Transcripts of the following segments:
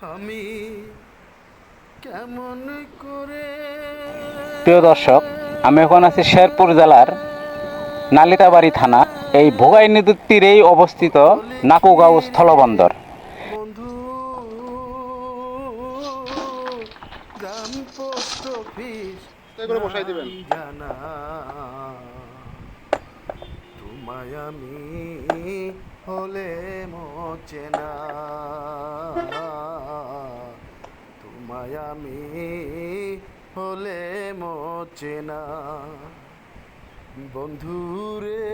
আমি কেমন করে প্রিয় দর্শক আমি এখন আছি শেরপুর জেলার নালিতাবাড়ি থানা এই ভোগাই নদীর তীরেই অবস্থিত নাকুগাঁও স্থলবন্দর। বন্ধু গ্রাম পোস্ট বসাই দিবেন। জানা। তোমায় আমি হলে মোচে না। তোমায় আমি হলে মোচে না। বন্ধুরে,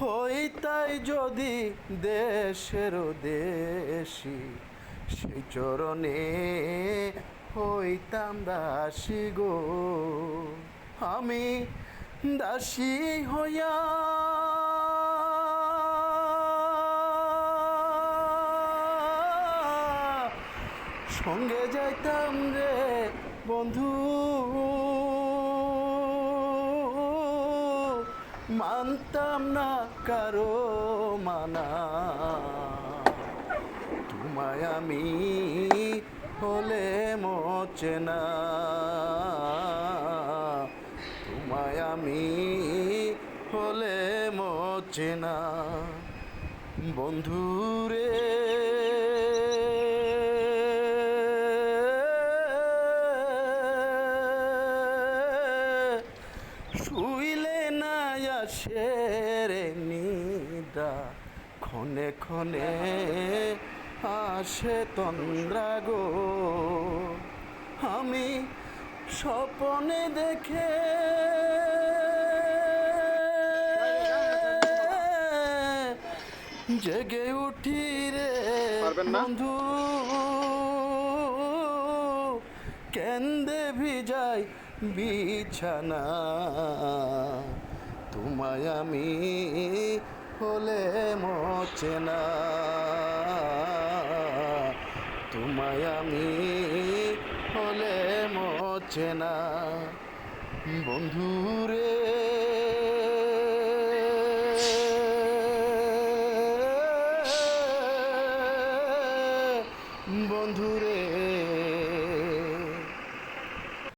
হইতাই যদি দেশের দেশি, সেই চরণে হইতাম দাসী গো। আমি দাসী হইয়া সঙ্গে যাইতাম রে বন্ধু। মানতাম না কারও মানা। তোমায় আমি হলে মোচে না তোমায় আমি হলে মোচে না বন্ধুরে। শুইলে না আসে রে নিদা, ক্ষণে ক্ষণে আসে তন্দ্রা গো। আমি স্বপনে দেখে জেগে উঠি রে বন্ধু। কেন্দে ভিজাই বিছানা। তোমায় আমি হলে মোচে না। তোমায় আমি হলে মোচে না। বন্ধুরে বন্ধুরে।